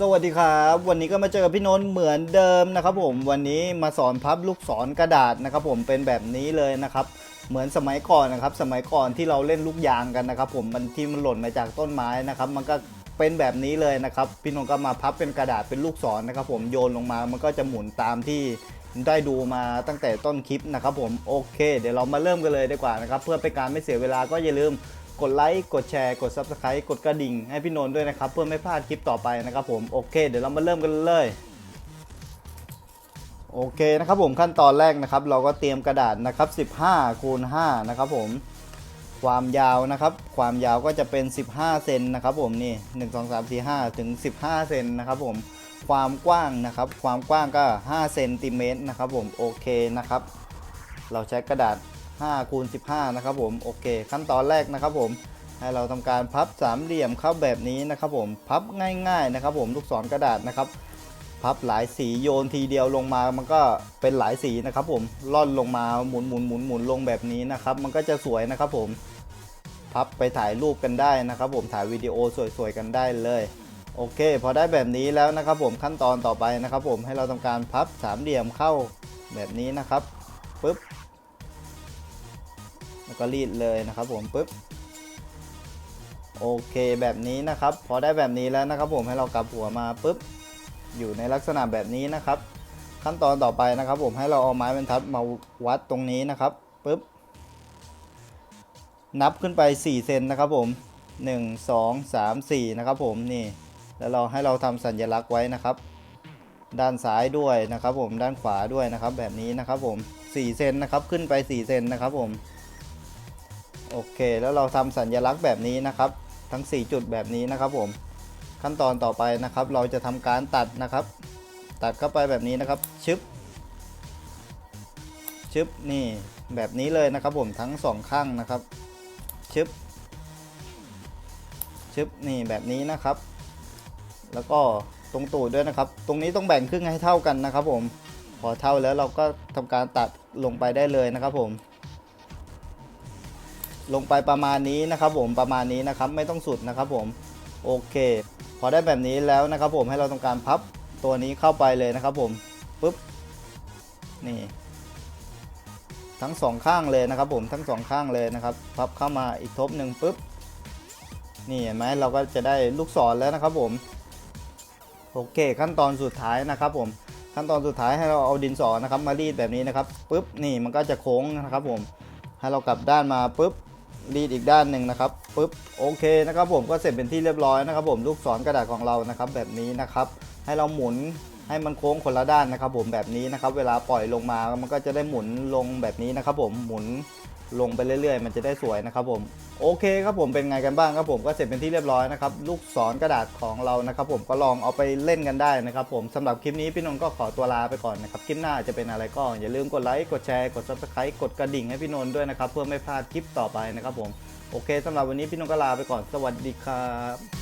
สวัสดีครับ วันนี้ก็มาเจอกับพี่นนท์เหมือนเดิมนะครับผมวันนี้มาสอนพับลูกศรกระดาษนะครับผมเป็นแบบนี้เลยนะครับเหมือนสมัยก่อนนะครับ สมัยก่อนที่เราเล่นลูกยางกันนะครับ ผมมันที่มันหล่นมาจากต้นไม้นะครับ มันก็เป็นแบบนี้เลยนะครับพี่นนท์ก็มาพับเป็นกระดาษเป็นลูกศรนะครับ ผมโยนลงมามันก็จะหมุนตามที่ได้ดูมาตั้งแต่ต้นคลิปนะครับ ผมโอเค เดี๋ยวเรามาเริ่มกันเลยดีกว่านะครับ เพื่อเป็นการไม่เสียเวลาก็อย่าลืม กดไลค์กดแชร์กด Subscribe กดกระดิ่งให้พี่นนท์ด้วยนะครับ เพื่อไม่พลาดคลิปต่อไปนะครับผมโอเค เดี๋ยวเรามาเริ่มกันเลยโอเคนะครับผมขั้นตอนแรกนะครับ เราก็เตรียมกระดาษนะครับ15คูณ5นะครับผมความยาวนะครับ ความยาวก็จะเป็น 15เซนนะครับผมนี่1 2 3 4 5ถึง15เซนนะครับผมความกว้างนะครับ ความกว้างก็5เซนติเมตรนะครับผมโอเคนะครับ เราใช้กระดาษ 5คูณ15 นะครับผมโอเคขั้นตอนแรกนะครับผมให้เราทำการพับสามเหลี่ยมเข้าแบบนี้นะครับผมพับง่ายๆนะครับผมลูกศรกระดาษนะครับพับหลายสีโยนทีเดียวลงมามันก็เป็นหลายสีนะครับผมล่อนลงมาหมุนหมุนหมุนหมุนลงแบบนี้นะครับมันก็จะสวยนะครับผมพับไปถ่ายรูปกันได้นะครับผมถ่ายวิดีโอสวยๆกันได้เลยโอเค พอได้แบบนี้แล้วนะครับผมขั้นตอนต่อไปนะครับผมให้เราทำการพับสามเหลี่ยมเข้าแบบนี้นะครับปึ๊บ ก็รีดเลยนะครับผมปึ๊บโอเคแบบนี้นะครับ พอได้แบบนี้แล้วนะครับ ผมให้เรากลับหัวมาปึ๊บอยู่ในลักษณะแบบนี้นะครับ ขั้นตอนต่อไปนะครับ ผมให้เราเอาไม้บรรทัดมาวัดตรงนี้นะครับปึ๊บนับขึ้นไป 4 เซนนะครับผม 1 2 3 4 นะครับผมนี่ แล้วเราให้เราทำสัญลักษณ์ไว้นะครับ ด้านซ้ายด้วยนะครับ ผมด้านขวาด้วยนะครับ แบบนี้นะครับผม 4 เซนนะครับขึ้นไป 4 เซนนะครับผม โอเค แล้วเราทำสัญลักษณ์แบบนี้นะครับ ทั้ง 4 จุดแบบนี้นะครับผม ขั้นตอนต่อไปนะครับ เราจะทำการตัดนะครับ ตัดเข้าไปแบบนี้นะครับ ชึบ ชึบ นี่ แบบนี้เลยนะครับผม ทั้งสองข้างนะครับ ชึบ ชึบ นี่ แบบนี้นะครับ แล้วก็ตรงตูดด้วยนะครับ ตรงนี้ต้องแบ่งครึ่งให้เท่ากันนะครับผม พอเท่าแล้วเราก็ทำการตัดลงไปได้เลยนะครับผม ลงไปประมาณนี้นะครับผมประมาณนี้นะครับไม่ต้องสุดนะครับผมโอเค พอได้แบบนี้แล้วนะครับผมให้เราทำการพับตัวนี้เข้าไปเลยนะครับผมปุ๊บนี่ทั้งสองข้างเลยนะครับผมทั้งสองข้างเลยนะครับพับเข้ามาอีกทบหนึ่งปุ๊บนี่เห็นไหมเราก็จะได้ลูกศรแล้วนะครับผมโอเค ขั้นตอนสุดท้ายนะครับผมขั้นตอนสุดท้ายให้เราเอาดินสอนะครับมารีดแบบนี้นะครับปุ๊บนี่มันก็จะโค้งนะครับผมให้เรากลับด้านมาปุ๊บ รีดอีกด้านหนึ่งนะครับปุ๊บโอเคนะครับผมก็เสร็จเป็นที่เรียบร้อยนะครับ ผมลูกศรกระดาษของเรานะครับ แบบนี้นะครับให้เราหมุนให้มันโค้งคนละด้านนะครับ ผมแบบนี้นะครับ เวลาปล่อยลงมามันก็จะได้หมุนลงแบบนี้นะครับ ผมหมุน ลงไปเรื่อยๆ มันจะได้สวยนะครับผมโอเคครับผมเป็นไงกันบ้างครับผมก็เสร็จเป็นที่เรียบร้อยนะครับลูกศรกระดาษของเรานะครับผมก็ลองเอาไปเล่นกันได้นะครับผมสำหรับคลิปนี้พี่นนท์ก็ขอตัวลาไปก่อนนะครับคลิปหน้าจะเป็นอะไรก็อย่าลืมกดไลค์กดแชร์กด subscribe กดกระดิ่งให้พี่นนท์ด้วยนะครับเพื่อไม่พลาดคลิปต่อไปนะครับผมโอเคสำหรับวันนี้พี่นนท์ก็ลาไปก่อนสวัสดีครับ